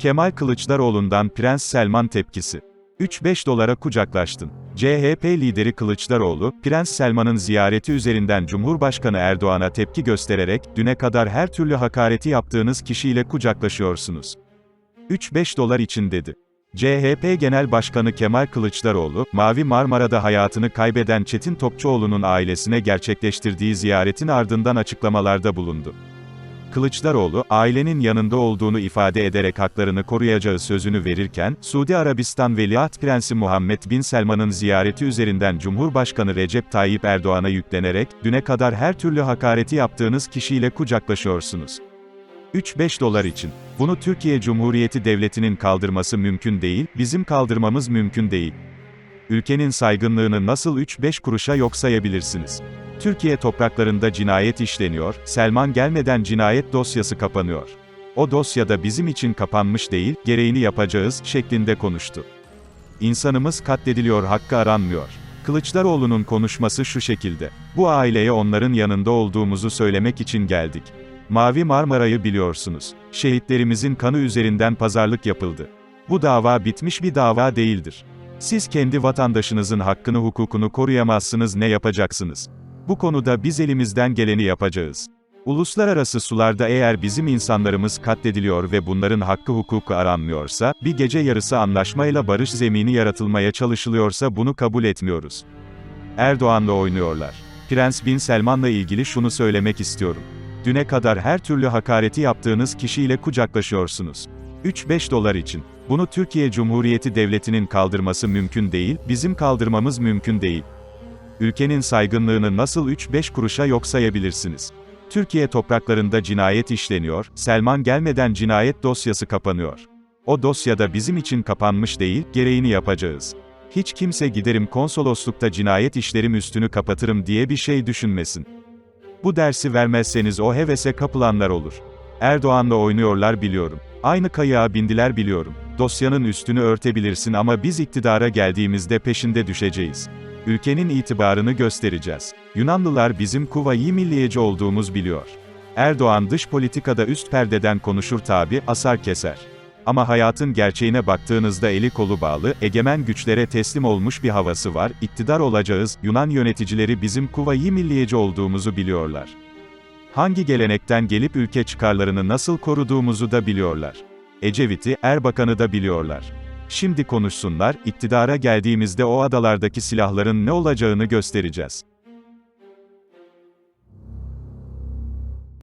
Kemal Kılıçdaroğlu'ndan Prens Selman tepkisi. 3-5 dolara kucaklaştın. CHP lideri Kılıçdaroğlu, Prens Selman'ın ziyareti üzerinden Cumhurbaşkanı Erdoğan'a tepki göstererek, düne kadar her türlü hakareti yaptığınız kişiyle kucaklaşıyorsunuz. 3-5 dolar için dedi. CHP Genel Başkanı Kemal Kılıçdaroğlu, Mavi Marmara'da hayatını kaybeden Çetin Topçuoğlu'nun ailesine gerçekleştirdiği ziyaretin ardından açıklamalarda bulundu. Kılıçdaroğlu, ailenin yanında olduğunu ifade ederek haklarını koruyacağı sözünü verirken, Suudi Arabistan Veliaht Prensi Muhammed Bin Selman'ın ziyareti üzerinden Cumhurbaşkanı Recep Tayyip Erdoğan'a yüklenerek, düne kadar her türlü hakareti yaptığınız kişiyle kucaklaşıyorsunuz. 3-5 dolar için. Bunu Türkiye Cumhuriyeti Devleti'nin kaldırması mümkün değil, bizim kaldırmamız mümkün değil. Ülkenin saygınlığını nasıl 3-5 kuruşa yok sayabilirsiniz? Türkiye topraklarında cinayet işleniyor, Selman gelmeden cinayet dosyası kapanıyor. O dosyada bizim için kapanmış değil, gereğini yapacağız, şeklinde konuştu. İnsanımız katlediliyor, hakkı aranmıyor. Kılıçdaroğlu'nun konuşması şu şekilde. Bu aileye onların yanında olduğumuzu söylemek için geldik. Mavi Marmara'yı biliyorsunuz. Şehitlerimizin kanı üzerinden pazarlık yapıldı. Bu dava bitmiş bir dava değildir. Siz kendi vatandaşınızın hakkını hukukunu koruyamazsınız ne yapacaksınız? Bu konuda biz elimizden geleni yapacağız. Uluslararası sularda eğer bizim insanlarımız katlediliyor ve bunların hakkı hukuku aranmıyorsa, bir gece yarısı anlaşmayla barış zemini yaratılmaya çalışılıyorsa bunu kabul etmiyoruz. Erdoğan'la oynuyorlar. Prens Bin Selman'la ilgili şunu söylemek istiyorum. Düne kadar her türlü hakareti yaptığınız kişiyle kucaklaşıyorsunuz. 3-5 dolar için. Bunu Türkiye Cumhuriyeti Devleti'nin kaldırması mümkün değil, bizim kaldırmamız mümkün değil. Ülkenin saygınlığını nasıl 3-5 kuruşa yok sayabilirsiniz? Türkiye topraklarında cinayet işleniyor, Selman gelmeden cinayet dosyası kapanıyor. O dosyada bizim için kapanmış değil, gereğini yapacağız. Hiç kimse giderim konsoloslukta cinayet işlerim üstünü kapatırım diye bir şey düşünmesin. Bu dersi vermezseniz o hevese kapılanlar olur. Erdoğan'la oynuyorlar biliyorum. Aynı kayığa bindiler biliyorum. Dosyanın üstünü örtebilirsin ama biz iktidara geldiğimizde peşinde düşeceğiz. Ülkenin itibarını göstereceğiz. Yunanlılar bizim kuvayi milliyeci olduğumuz biliyor. Erdoğan dış politikada üst perdeden konuşur tabi, asar keser. Ama hayatın gerçeğine baktığınızda eli kolu bağlı, egemen güçlere teslim olmuş bir havası var, iktidar olacağız, Yunan yöneticileri bizim kuvayi milliyeci olduğumuzu biliyorlar. Hangi gelenekten gelip ülke çıkarlarını nasıl koruduğumuzu da biliyorlar. Ecevit'i, Erbakan'ı da biliyorlar. Şimdi konuşsunlar, iktidara geldiğimizde o adalardaki silahların ne olacağını göstereceğiz.